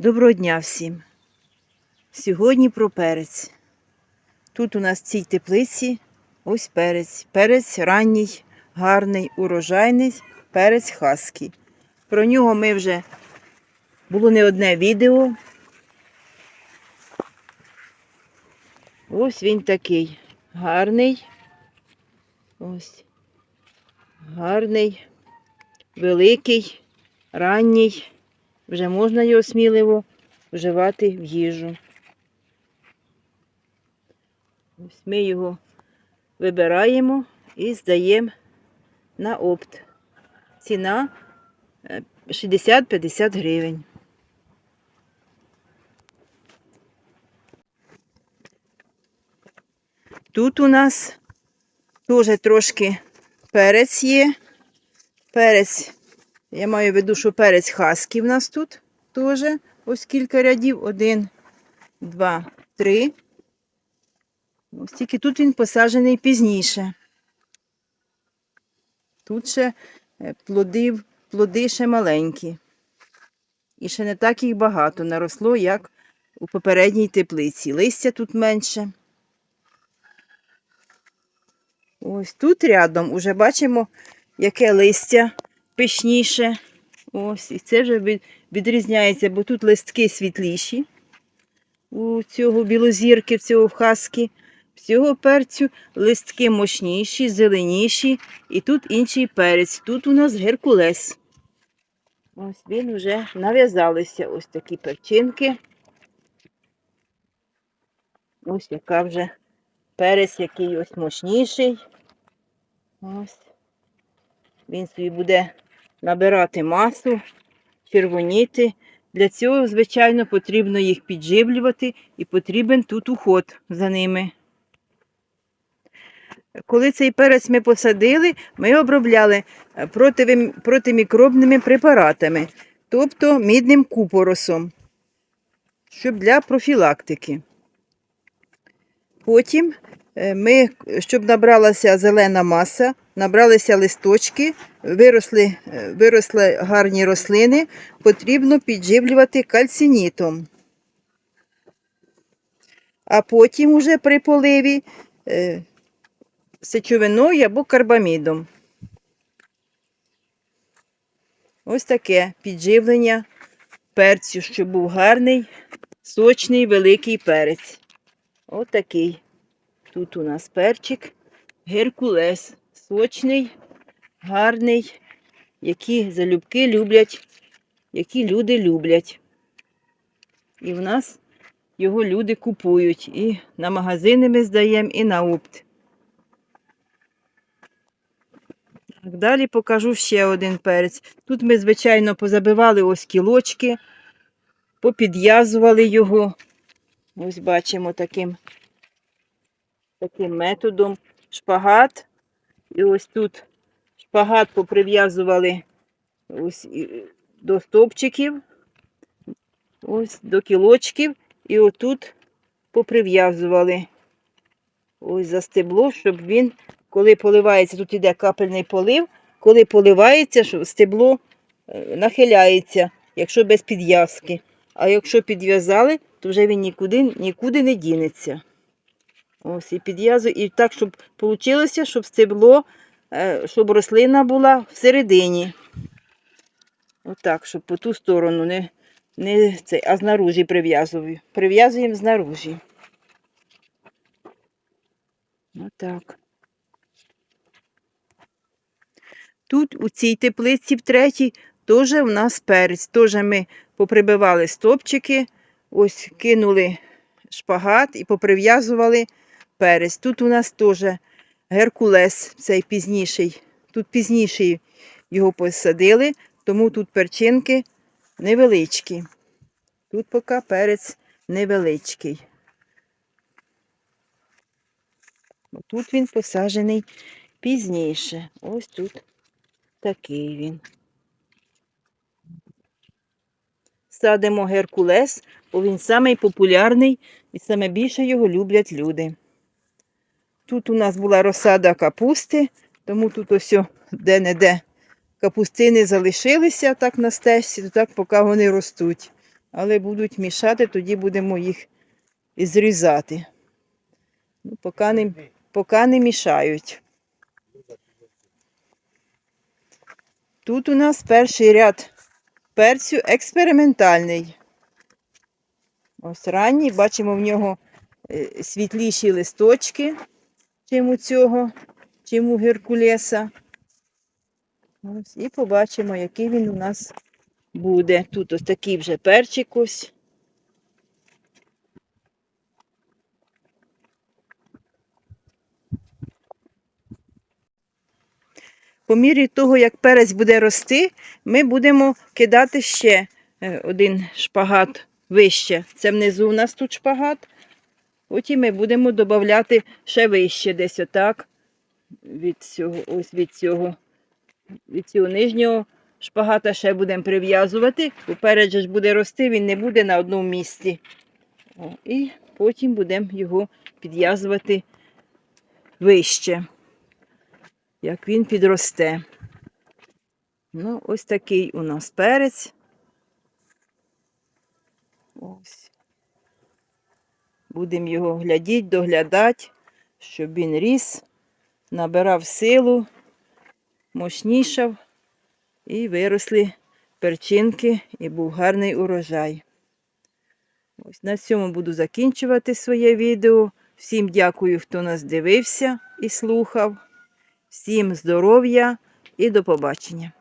Доброго дня всім. Сьогодні про перець. Тут у нас в цій теплиці ось перець. Перець ранній, гарний, урожайний, перець хаски. Про нього ми вже було не одне відео. Ось він такий гарний. Ось. Гарний, великий, ранній. Вже можна його сміливо вживати в їжу. Ось ми його вибираємо і здаємо на опт. Ціна е, 60-50 гривень. Тут у нас теж трошки перець є. Перець я маю в виду, що перець хаски в нас тут теж. Ось кілька рядів. Один, два, три. Ось тільки тут він посаджений пізніше. Тут ще е, плоди, плоди ще маленькі. І ще не так їх багато наросло, як у попередній теплиці. Листя тут менше. Ось тут рядом уже бачимо, яке листя пишніше. Ось, і це вже відрізняється, бо тут листки світліші у цього білозірки, в цього хаски. Цього перцю листки мощніші, зеленіші. І тут інший перець. Тут у нас геркулес. Ось він вже нав'язалися ось такі перчинки. Ось яка вже перець, який ось мощніший. Ось. Він собі буде набирати масу, червоніти. Для цього, звичайно, потрібно їх підживлювати і потрібен тут уход за ними. Коли цей перець ми посадили, ми обробляли е, протимікробними препаратами, тобто мідним купоросом, щоб для профілактики. Потім е, ми, щоб набралася зелена маса, набралися листочки, виросли, е, виросли гарні рослини, потрібно підживлювати кальцинітом. А потім уже при поливі е, сечовиною або карбамідом. Ось таке підживлення перцю, щоб був гарний, сочний, великий перець. Ось такий. Тут у нас перчик, геркулес, сочний, гарний, які залюбки люблять, які люди люблять. І в нас його люди купують. І на магазини ми здаємо, і на опт. Далі покажу ще один перець. Тут ми, звичайно, позабивали ось кілочки, попідв'язували його. Ось бачимо таким, таким методом. Шпагат. І ось тут шпагат поприв'язували ось до стовпчиків, ось до кілочків. І отут поприв'язували ось за стебло, щоб він, коли поливається, тут іде капельний полив, коли поливається, щоб стебло е, нахиляється, якщо без підв'язки. А якщо підв'язали, то вже він нікуди, нікуди не дінеться. Ось і підв'язую, і так, щоб вийшло, щоб стебло, е, щоб рослина була всередині. Отак, щоб по ту сторону не, не цей, а знаружі прив'язую. Прив'язуємо знаружі. Отак. Тут у цій теплиці в третій теж в нас перець. Теж ми поприбивали стопчики, ось кинули шпагат і поприв'язували перець. Тут у нас теж геркулес, цей пізніший. Тут пізніший його посадили, тому тут перчинки невеличкі. Тут поки перець невеличкий. Тут він посаджений пізніше. Ось тут такий він. Садимо геркулес, бо він самий і саме більше його люблять люди. Тут у нас була розсада капусти, тому тут ось де-не-де капустини залишилися так на стежці, так поки вони ростуть. але будуть мішати, тоді будемо їх зрізати. Ну, поки, не, поки не мішають. Тут у нас перший ряд перцю експериментальний. Ось ранній, бачимо в нього е, світліші листочки, чим у цього, чим у геркулеса. Ось, і побачимо, який він у нас буде. Тут ось такий вже перчик ось. По мірі того, як перець буде рости, ми будемо кидати ще е, один шпагат вище. Це внизу у нас тут шпагат. Потім ми будемо додати ще вище, десь отак. Від цього, ось від цього, від цього нижнього шпагата ще будемо прив'язувати. Поперед же ж буде рости, він не буде на одному місці. О, і потім будемо його підв'язувати вище, як він підросте. Ну, ось такий у нас перець. Ось. Будемо його глядіти, доглядати, щоб він ріс, набирав силу, мощнішав і виросли перчинки, і був гарний урожай. Ось на цьому буду закінчувати своє відео. Всім дякую, хто нас дивився і слухав. Всім здоров'я і до побачення.